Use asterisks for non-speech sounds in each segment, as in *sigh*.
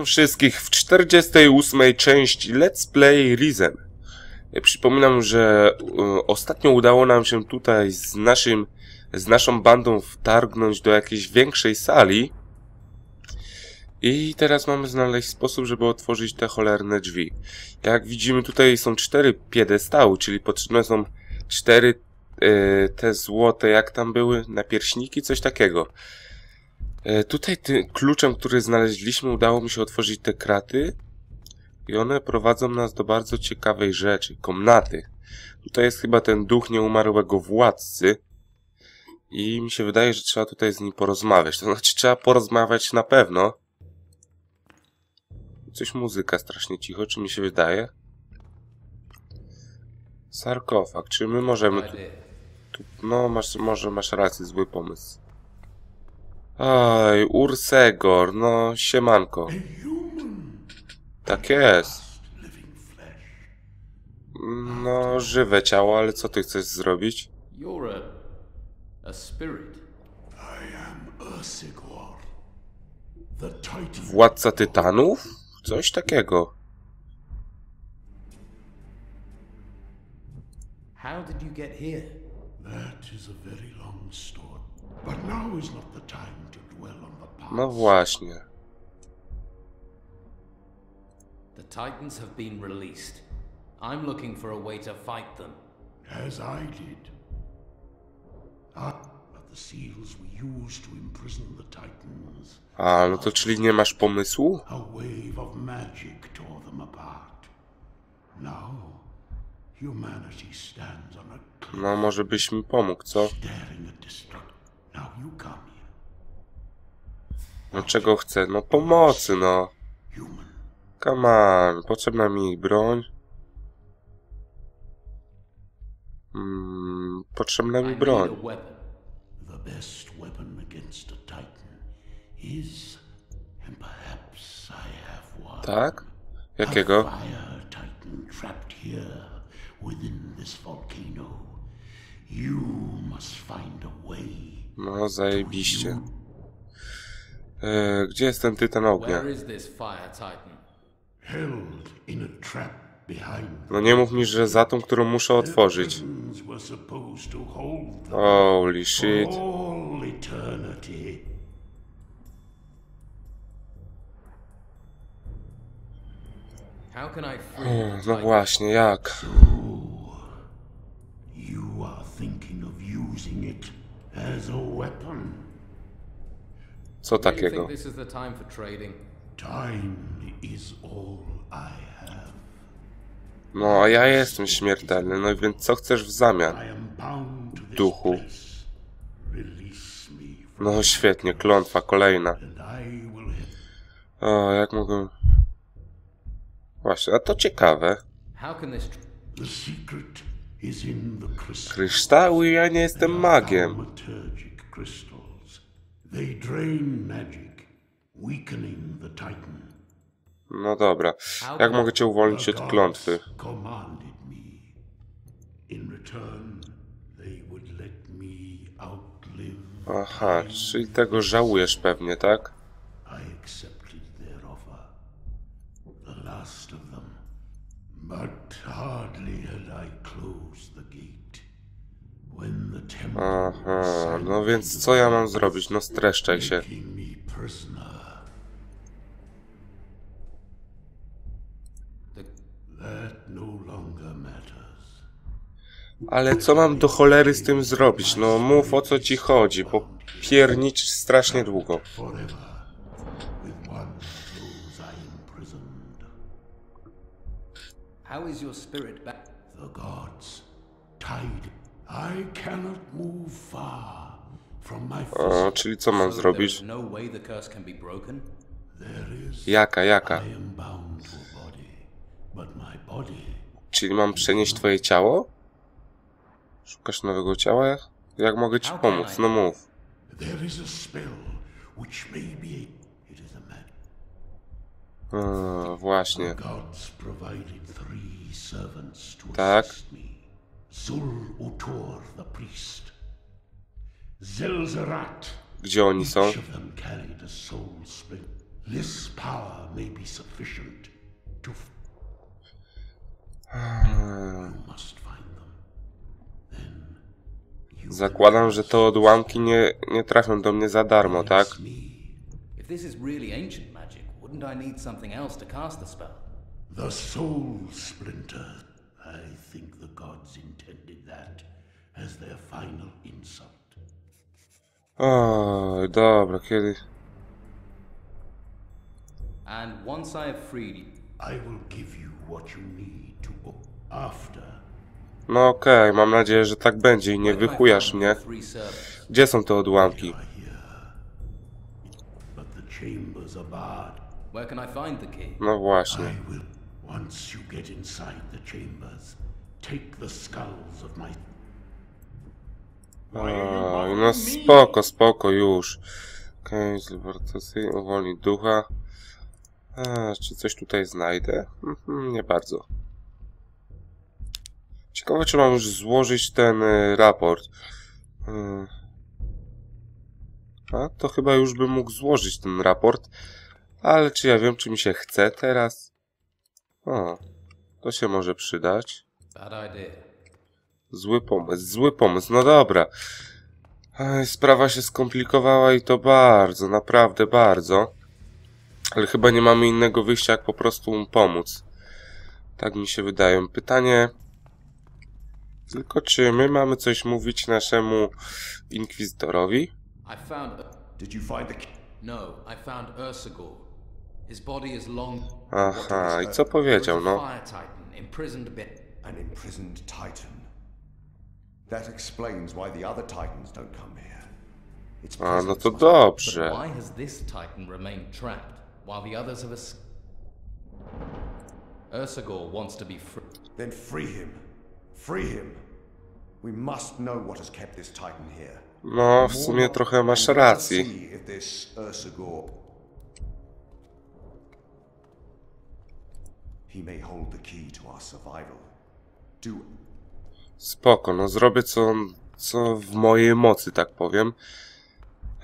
Witam wszystkich w 48. części Let's Play Risen. Przypominam, że y, ostatnio udało nam się tutaj z naszym, z naszą bandą wtargnąć do jakiejś większej sali. I teraz mamy znaleźć sposób, żeby otworzyć te cholerne drzwi. Jak widzimy tutaj są cztery piedestały, czyli potrzebne są cztery y, te złote, jak tam były, napierśniki, coś takiego. E, Tutaj tym kluczem, który znaleźliśmy, udało mi się otworzyć te kraty i one prowadzą nas do bardzo ciekawej rzeczy, komnaty. Tutaj jest chyba ten duch nieumarłego władcy i mi się wydaje, że trzeba tutaj z nim porozmawiać. To znaczy trzeba porozmawiać na pewno. Coś muzyka strasznie cicho, czy mi się wydaje? Sarkofag, czy my możemy tu... tu no, masz, może masz rację, zły pomysł. Aj, Ursegor, no siemanko. Tak jest. No, żywe ciało, ale co ty chcesz zrobić? You're a. a spirit. I am Ursigor, the Titan. Władca tytanów? Coś takiego. How did you get here? That is a very long story. No właśnie. The Titans have been released. I'm looking for a way to fight them. As I did. Ah, but the seals we used to imprison the Titans. A, no to czyli nie masz pomysłu? A wave of magic tore them apart. Now, humanity stands on a cliff No, może byś mi pomógł, co? staring at destruction. Now you come here, No czego chcę? No pomocy, no. Come on, potrzebna mi broń. Mm, potrzebna mi broń. Tak? Jakiego? You must find a way. No, zajebiście. E, gdzie jest ten tytan ognia? No nie mów mi, że za tą, którą muszę otworzyć. Holy shit. No właśnie, jak? You are thinking of using it as a weapon. Co Do you think takiego? this is the time for trading? Time is all I have. No, a ja jestem śmiertelny, no więc co chcesz w zamian? I am bound to this Duchu. No świetnie, klątwa kolejna. O, jak mogę... Właśnie, a to ciekawe. Kryształy, ja nie jestem magiem. No dobra. Jak mogę cię uwolnić od klątwy? Aha, czyli tego żałujesz pewnie, tak? I accepted Aha, no więc co ja mam zrobić? No streszczaj się. Ale co mam do cholery z tym zrobić? No mów o co ci chodzi, bo piernicz strasznie długo. How is your spirit back? The gods tied. I cannot move far from my O, fist. czyli co mam zrobić? no. Jaka, jaka? Czyli mam przenieść twoje ciało? Szukasz nowego ciała? Jak mogę ci pomóc? No mów. A właśnie. Tak. Assist me. Zul Utor, the priest. Zelzerat. Gdzie oni są? Each of them carried a soul spring. This power may be sufficient to. F- you must find them. Then you Zakładam, że te odłamki nie, nie trafią do mnie za darmo, tak? If this is really ancient magic, wouldn't I need something else to cast the spell? The Soul Splinter. I think gods intended that as their final insult. Oj, dobra, kiedy... And once I have freed you, I will give you what you need to. After. No okej, mam nadzieję, że tak będzie i nie wychujasz mnie. Gdzie są te odłamki? No właśnie. I will. Once you get inside the chambers, take the skulls of my. Oj, no spoko, spoko, już. Okej, teleportacyjnie uwolni ducha. A, czy coś tutaj znajdę? Mhm, nie bardzo. Ciekawe, czy mam już złożyć ten y, raport. Y. A, to chyba już bym mógł złożyć ten raport. Ale czy ja wiem, czy mi się chce teraz? O, to się może przydać. Bad idea. Zły pomysł, zły pomysł, no dobra. Ej, sprawa się skomplikowała i to bardzo, naprawdę bardzo. Ale chyba nie mamy innego wyjścia, jak po prostu mu pomóc. Tak mi się wydaje. Pytanie... Tylko czy my mamy coś mówić naszemu inkwizytorowi? I found. Did you find the key? No, I found Ursagor. His body is long. Aha, i co powiedział, no? Bit. An imprisoned Titan. That explains why the other Titans don't come here. Its A, no presence to must- dobrze. Why has this Titan remained trapped while the others have es- Ursagor wants to be free. Then free him. Free him. We must know what has kept this Titan here. No, w sumie trochę masz And racji. See if this Ursagor. He may hold the key to our survival. Spoko, no zrobię co, co w mojej mocy, tak powiem.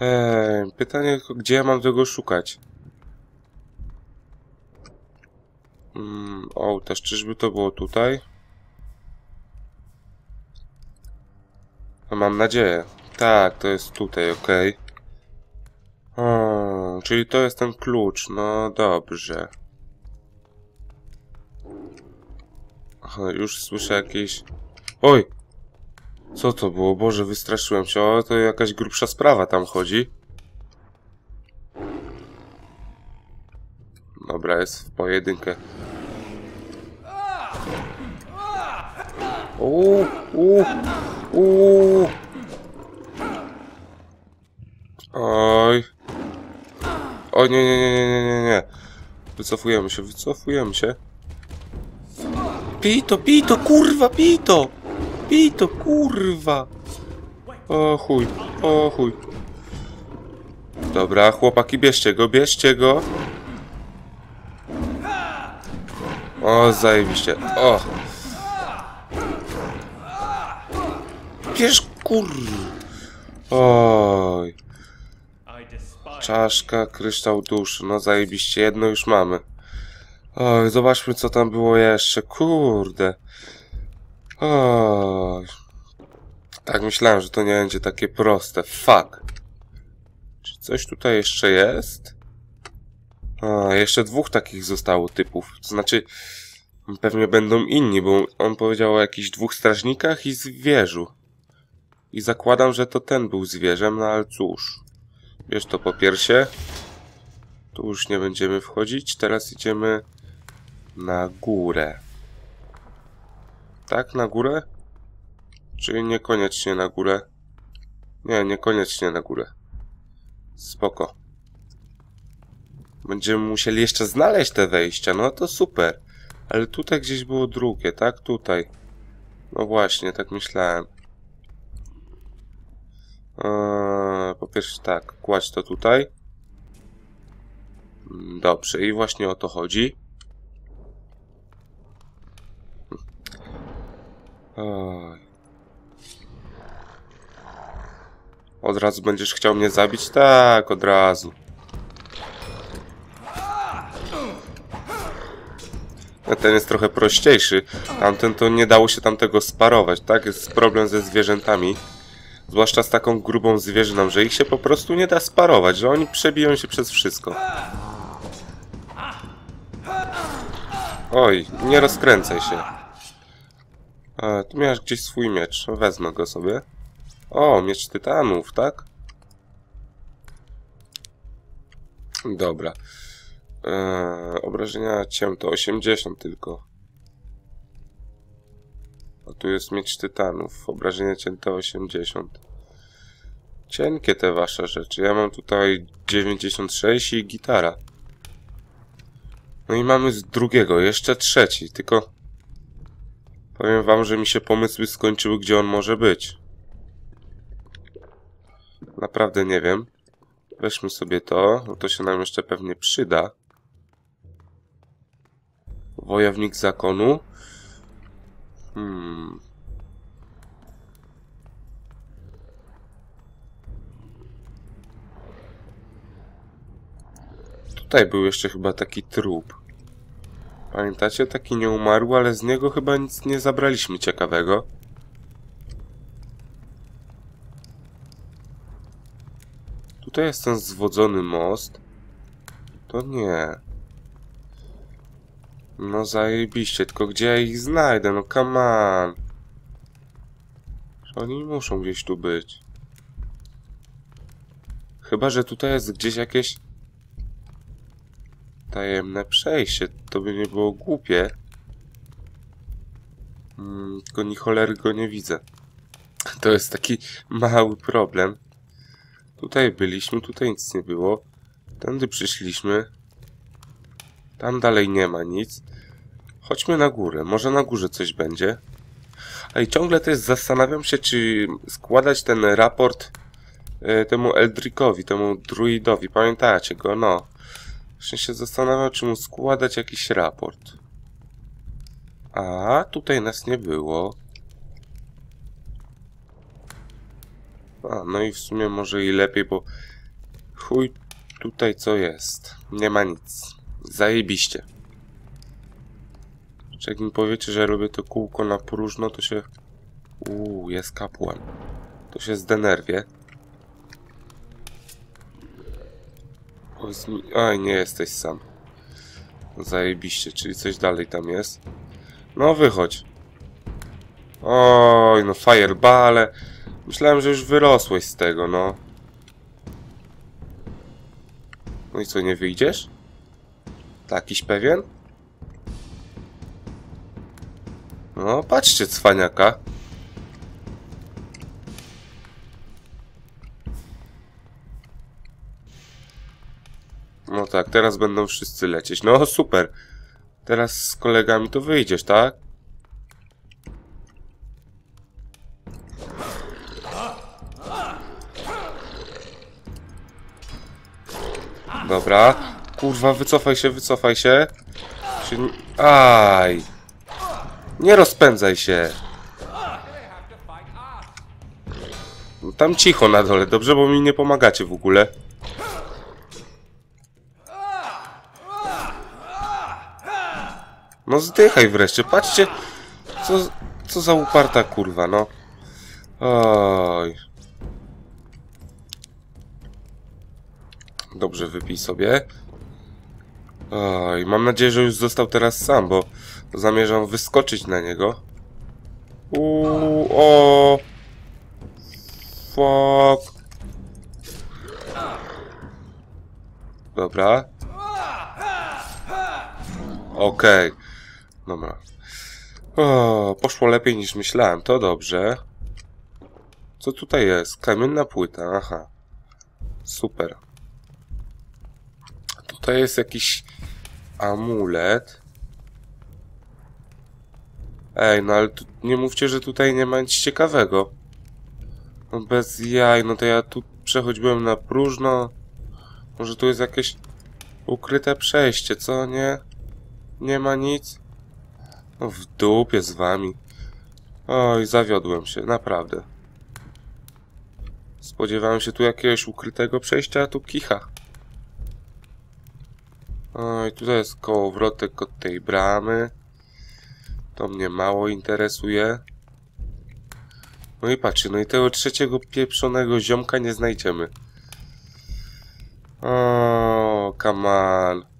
Eee, pytanie tylko, gdzie ja mam tego szukać? Mm, o, też czyżby to było tutaj? No, mam nadzieję. Tak, to jest tutaj, okej. O, czyli to jest ten klucz, no dobrze. Aha, już słyszę jakieś... Oj! Co to było? Boże, wystraszyłem się. O, to jakaś grubsza sprawa tam chodzi. Dobra, jest w pojedynkę. Uuu, uuu, uuu. Oj. O nie, nie, nie, nie, nie, nie, nie. Wycofujemy się, wycofujemy się. Pij to, pij to, kurwa, pij to! Pij to, kurwa! O chuj, o chuj. Dobra, chłopaki, bierzcie go, bierzcie go. O, zajebiście. O! Bierz, kur... Oj. Czaszka, kryształ duszy. No zajebiście, jedno już mamy. Oj, zobaczmy co tam było jeszcze. Kurde. Oj. Tak myślałem, że to nie będzie takie proste. Fuck. Czy coś tutaj jeszcze jest? A, jeszcze dwóch takich zostało typów. To znaczy, pewnie będą inni, bo on powiedział o jakichś dwóch strażnikach i zwierzu. I zakładam, że to ten był zwierzem, no ale cóż. Bierz to po piersie. Tu już nie będziemy wchodzić. Teraz idziemy na górę. Tak, na górę? Czy niekoniecznie na górę? Nie, niekoniecznie na górę. Spoko. Będziemy musieli jeszcze znaleźć te wejścia, no to super. Ale tutaj gdzieś było drugie, tak? Tutaj. No właśnie, tak myślałem. Eee, po pierwsze tak, kładź to tutaj. Mm, Dobrze, i właśnie o to chodzi. Oj. Od razu będziesz chciał mnie zabić? Tak, od razu. No, ten jest trochę prościejszy. Tamten to nie dało się tamtego sparować, tak? Jest problem ze zwierzętami. Zwłaszcza z taką grubą zwierzyną, że ich się po prostu nie da sparować, że oni przebiją się przez wszystko. Oj, nie rozkręcaj się. A, tu miałeś gdzieś swój miecz. Wezmę go sobie. O, miecz tytanów, tak? Dobra. Eee, obrażenia cięto 80 tylko. A tu jest miecz tytanów. Obrażenia cięte 80. Cienkie te wasze rzeczy. Ja mam tutaj 96 i gitara. No i mamy z drugiego, jeszcze trzeci, tylko... Powiem wam, że mi się pomysły skończyły, gdzie on może być. Naprawdę nie wiem. Weźmy sobie to, bo to się nam jeszcze pewnie przyda. Wojownik zakonu. Hmm. Tutaj był jeszcze chyba taki trup. Pamiętacie? Taki nie umarł, ale z niego chyba nic nie zabraliśmy ciekawego. Tutaj jest ten zwodzony most. To nie. No zajebiście, tylko gdzie ja ich znajdę? No come on. Oni muszą gdzieś tu być. Chyba, że tutaj jest gdzieś jakieś tajemne przejście. To by nie było głupie. Mm, tylko ni cholery go nie widzę. *laughs* To jest taki mały problem. Tutaj byliśmy, tutaj nic nie było. Tędy przyszliśmy. Tam dalej nie ma nic. Chodźmy na górę. Może na górze coś będzie. A i ciągle też zastanawiam się, czy składać ten raport e, temu Eldrikowi, temu druidowi. Pamiętacie go? No. Właśnie się zastanawiam, czy mu składać jakiś raport. A, tutaj nas nie było. A, no i w sumie może i lepiej, bo chuj tutaj co jest. Nie ma nic. Zajebiście. Czy jak mi powiecie, że robię to kółko na próżno, to się... Uuu, jest kapłan. To się zdenerwię. Aj, nie jesteś sam. Zajebiście, czyli coś dalej tam jest. No, wychodź. Oj, no firebale. Myślałem, że już wyrosłeś z tego, no. No i co, nie wyjdziesz? Takiś pewien? No, patrzcie, cwaniaka. Tak, teraz będą wszyscy lecieć. No, super. Teraz z kolegami to wyjdziesz, tak? Dobra. Kurwa, wycofaj się, wycofaj się. Aj. Nie rozpędzaj się. Tam cicho na dole, dobrze? Bo mi nie pomagacie w ogóle. No zdychaj wreszcie, patrzcie, co, co za uparta kurwa, no. Oj. Dobrze, wypij sobie. Oj, mam nadzieję, że już został teraz sam, bo zamierzam wyskoczyć na niego. Uuu, o. Fuck. Dobra. Okej. Okay. Dobra. O, poszło lepiej niż myślałem, to dobrze. Co tutaj jest? Kamienna płyta, aha. Super. Tutaj jest jakiś amulet. Ej, no ale tu, nie mówcie, że tutaj nie ma nic ciekawego. No bez jaj, no to ja tu przechodziłem na próżno. Może tu jest jakieś ukryte przejście, co nie? Nie ma nic? No w dupie z wami. Oj, zawiodłem się, naprawdę. Spodziewałem się tu jakiegoś ukrytego przejścia, a tu kicha. Oj, tutaj jest kołowrotek od tej bramy. To mnie mało interesuje. No i patrzcie, no i tego trzeciego pieprzonego ziomka nie znajdziemy. O, on.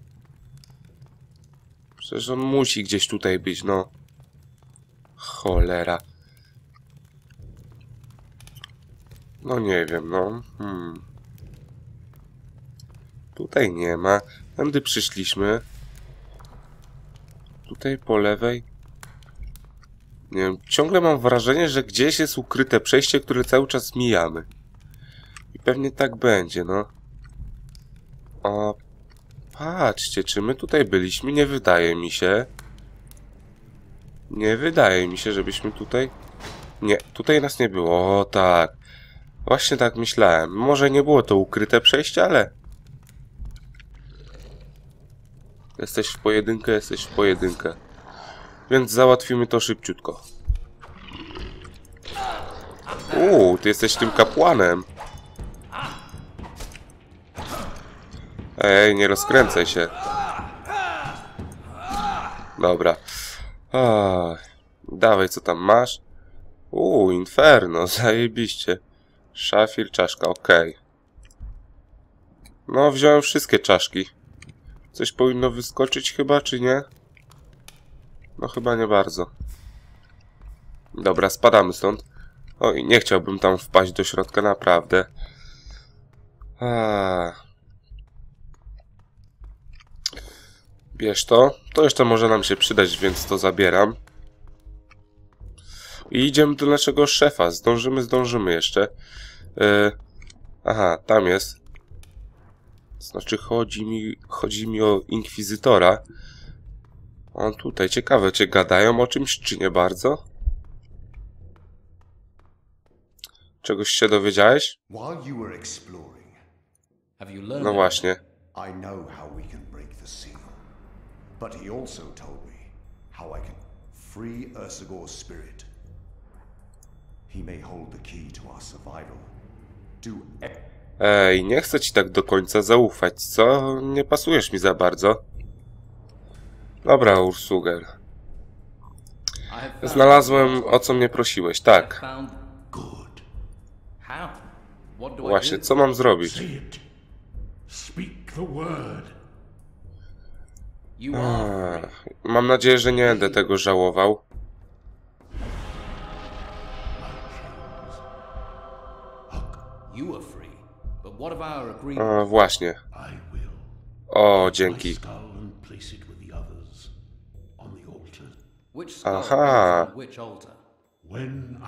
Przecież on musi gdzieś tutaj być, no. Cholera. No nie wiem, no. Hmm. Tutaj nie ma. Tędy przyszliśmy. Tutaj po lewej. Nie wiem, ciągle mam wrażenie, że gdzieś jest ukryte przejście, które cały czas mijamy. I pewnie tak będzie, no. O, patrzcie, czy my tutaj byliśmy? Nie wydaje mi się. Nie wydaje mi się, żebyśmy tutaj... Nie, tutaj nas nie było. O, tak. Właśnie tak myślałem. Może nie było to ukryte przejście, ale... Jesteś w pojedynkę, jesteś w pojedynkę. Więc załatwimy to szybciutko. Uuu, ty jesteś tym kapłanem. Ej, nie rozkręcaj się. Dobra. Ach, dawaj, co tam masz? Uuu, inferno, *laughs* zajebiście. Szafir, czaszka, okej. No, wziąłem wszystkie czaszki. Coś powinno wyskoczyć chyba, czy nie? No chyba nie bardzo. Dobra, spadamy stąd. Oj, nie chciałbym tam wpaść do środka, naprawdę. Aaaa. Bierz to. To jeszcze może nam się przydać, więc to zabieram. I idziemy do naszego szefa. Zdążymy, zdążymy jeszcze. Yy, aha, tam jest. Znaczy chodzi mi, chodzi mi o Inkwizytora. On tutaj, ciekawe, czy gadają o czymś, czy nie bardzo? Czegoś się dowiedziałeś? No właśnie. I know how we can break the seal. But he also told me how I can free Ursagor's spirit. He may hold the key to our survival. Do e- Ej, nie chcę ci tak do końca zaufać, co? Nie pasujesz mi za bardzo. Dobra, Ursuger. I have found- Znalazłem, o co mnie prosiłeś, tak. Found Good. how? What do I Właśnie, do? co mam zrobić? Say it. Speak the word. You are Ach, Mam nadzieję, że nie będę tego żałował. A, właśnie. O, dzięki. Aha. When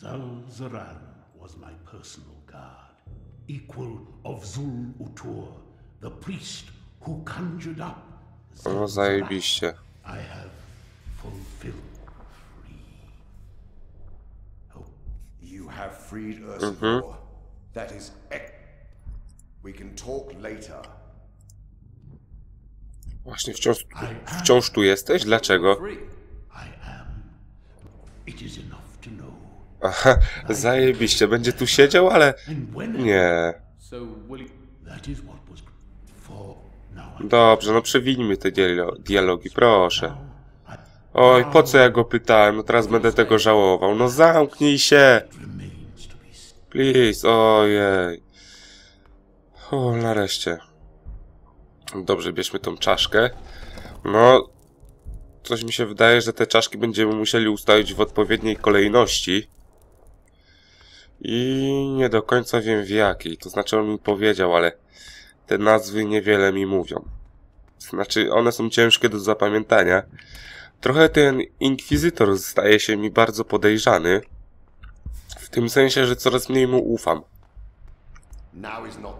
Zal-Zaran was my personal guard, equal of Zul Utur, the priest who conjured up O, Zal-Zaran, zajebiście. Ursagor. That is We can talk later. Właśnie, wciąż, wciąż tu jesteś? Dlaczego? Aha, zajebiście. Będzie tu siedział, ale... Nie. So will you... that is what was for now. I Dobrze, no przewinijmy te dialo- dialogi, proszę. Oj, po co ja go pytałem? No teraz będę tego żałował. No zamknij się! Please, ojej. O, nareszcie. Dobrze, bierzmy tą czaszkę. No, coś mi się wydaje, że te czaszki będziemy musieli ustawić w odpowiedniej kolejności. I nie do końca wiem w jakiej. To znaczy on mi powiedział, ale te nazwy niewiele mi mówią. Znaczy, one są ciężkie do zapamiętania. Trochę ten inkwizytor staje się mi bardzo podejrzany. W tym sensie, że coraz mniej mu ufam.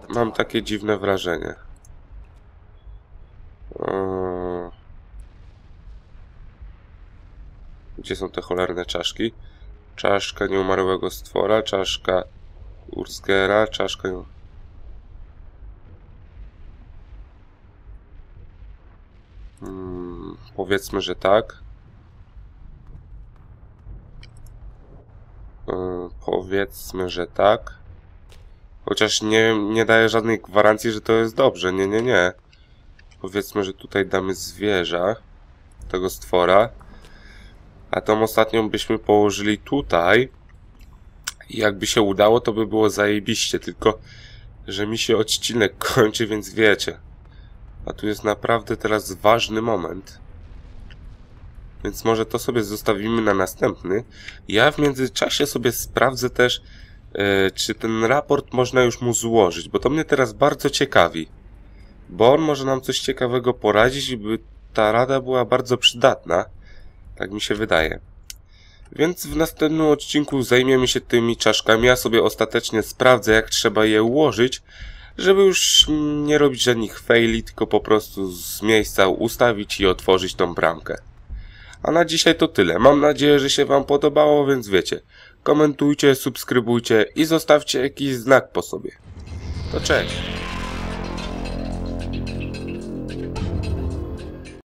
Mam takie dziwne wrażenie. Eee, Gdzie są te cholerne czaszki? Czaszka nieumarłego stwora, czaszka Ursgera, czaszka... nie- Hmm, powiedzmy, że tak. Eee, powiedzmy, że tak. Chociaż nie, nie daje żadnej gwarancji, że to jest dobrze. Nie, nie, nie. Powiedzmy, że tutaj damy zwierza. Tego stwora. A tą ostatnią byśmy położyli tutaj. I jakby się udało, to by było zajebiście, tylko że mi się odcinek *laughs* kończy, więc wiecie. A tu jest naprawdę teraz ważny moment. Więc może to sobie zostawimy na następny. Ja w międzyczasie sobie sprawdzę też, e, czy ten raport można już mu złożyć, bo to mnie teraz bardzo ciekawi. Bo on może nam coś ciekawego poradzić i by ta rada była bardzo przydatna. Tak mi się wydaje. Więc w następnym odcinku zajmiemy się tymi czaszkami. Ja sobie ostatecznie sprawdzę, jak trzeba je ułożyć, żeby już nie robić żadnych faili, tylko po prostu z miejsca ustawić i otworzyć tą bramkę. A na dzisiaj to tyle. Mam nadzieję, że się Wam podobało, więc wiecie. Komentujcie, subskrybujcie i zostawcie jakiś znak po sobie. To cześć!